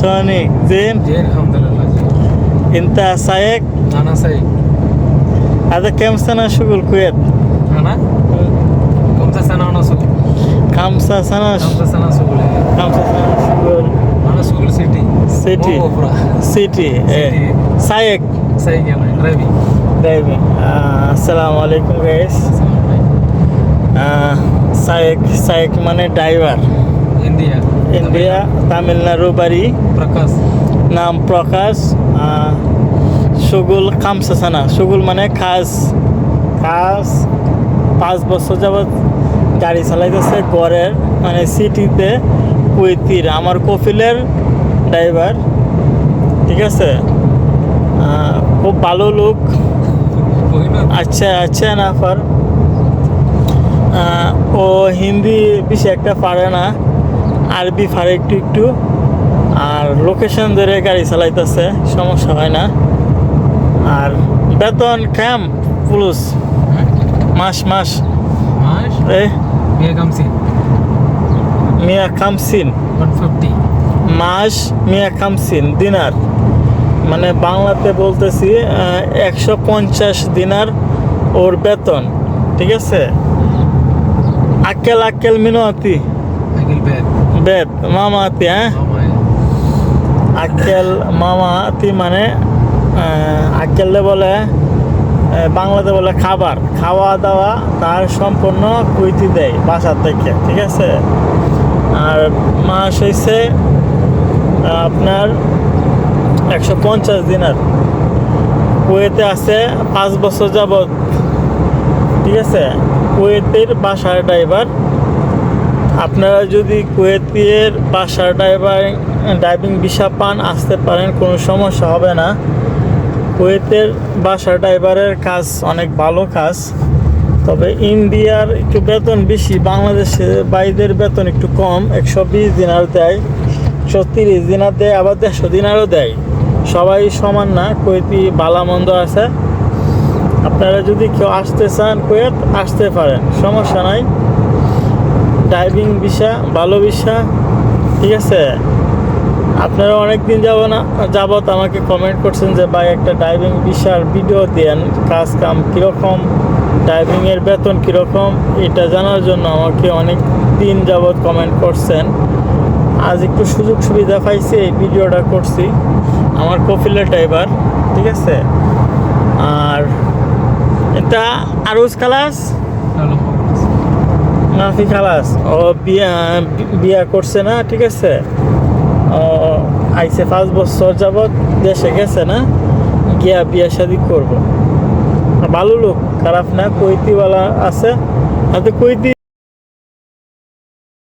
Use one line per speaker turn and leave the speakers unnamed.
شلونك زين
زين الحمد لله زين
انت سايق
انا سعيد
هذا كم سنة شغل كويت
انا خمسة سنة وانا سوق
خمسة سنة
خمسة سنة سوق
خمسة سنة شغل
انا سوق سيتي
City.
مو اوبرا
سيتي إيه. سايق
سعيد يلا ربي
driving আসসালামু আলাইকুম guys psych psych মানে ড্রাইভার
ইন্ডিয়া
ইন্ডিয়া তামিলনাড়ু বাড়ি
প্রকাশ
নাম প্রকাশ সুগুল খামসাসানা সুগুল মানে খাস খাস পাঁচ বছর যাবৎ গাড়ি চালাইতেছে গড়ের মানে সিটিতে কুয়েতির আমার কফিলের ড্রাইভার ঠিক আছে? খুব ভালো লোক। আচ্ছা আচ্ছা না পার ও হিন্দি বেশি একটা পারে না। আরবি ফারে একটু একটু। আর লোকেশন ধরে গাড়ি চালাইতেছে সমস্যা হয় না। আর বেতন ক্যাম পুলুস মাস মাস। মিয়া
ওয়ান
মাস মিয়া খামসিন দিনার। মানে বাংলাতে বলতেছি একশো পঞ্চাশ দিনার ওর বেতন ঠিক আছে? মিনোয়াতি
আকিল বেদ
বেদ মামাতি হ্যাঁ? আক্কেল মামাতি মানে আহ, বলে বাংলাতে বলে খাবার। খাওয়া দাওয়া তার সম্পূর্ণ কুইতি দেয় বাসা থেকে ঠিক আছে? আর মাস হয়েছে আপনার একশো পঞ্চাশ দিনার। কুয়েতে আছে পাঁচ বছর যাবৎ ঠিক আছে? কুয়েতের বাসার ড্রাইভার। আপনারা যদি কুয়েতের বাসার ড্রাইভার, ড্রাইভিং ভিসা পান, আসতে পারেন, কোনো সমস্যা হবে না। কুয়েতের বাসার ড্রাইভারের কাজ অনেক ভালো কাজ। তবে ইন্ডিয়ার একটু বেতন বেশি, বাংলাদেশে বাইদের বেতন একটু কম, একশো বিশ দিনার দেয় একশো তিরিশ দিনার দেয়, আবার দেড়শো দিনারও দেয়। সবাই সমান না, কুয়েতি ভালো মন্দ আছে। আপনারা যদি কেউ আসতে চান কুয়েত, আসতে পারেন, সমস্যা নাই। ড্রাইভিং ভিসা ভালো ভিসা ঠিক আছে? আপনারা অনেক দিন যাব না, যাবত আমাকে কমেন্ট করছেন যে, ভাই, একটা ড্রাইভিং ভিসার ভিডিও দেন, কাজ কাম কীরকম ড্রাইভিংয়ের বেতন কীরকম? এটা জানার জন্য আমাকে অনেক দিন যাবত কমেন্ট করছেন। আজ একটু সুযোগ সুবিধা পাইছি, এই ভিডিওটা করছি, আমার কফিলের ড্রাইভার ঠিক আছে? আর এটা আরুজ কালাস নাফি খালাস। ও বিয়া বিয়া করছে না, ঠিক আছে? ও আইসে পাঁচ বছর যাবৎ দেশে গেছে না, গিয়া বিয়া শাদি করব। ভালো লোক, খারাপ না, কইতিওয়ালা আছে। হাতে কৈতি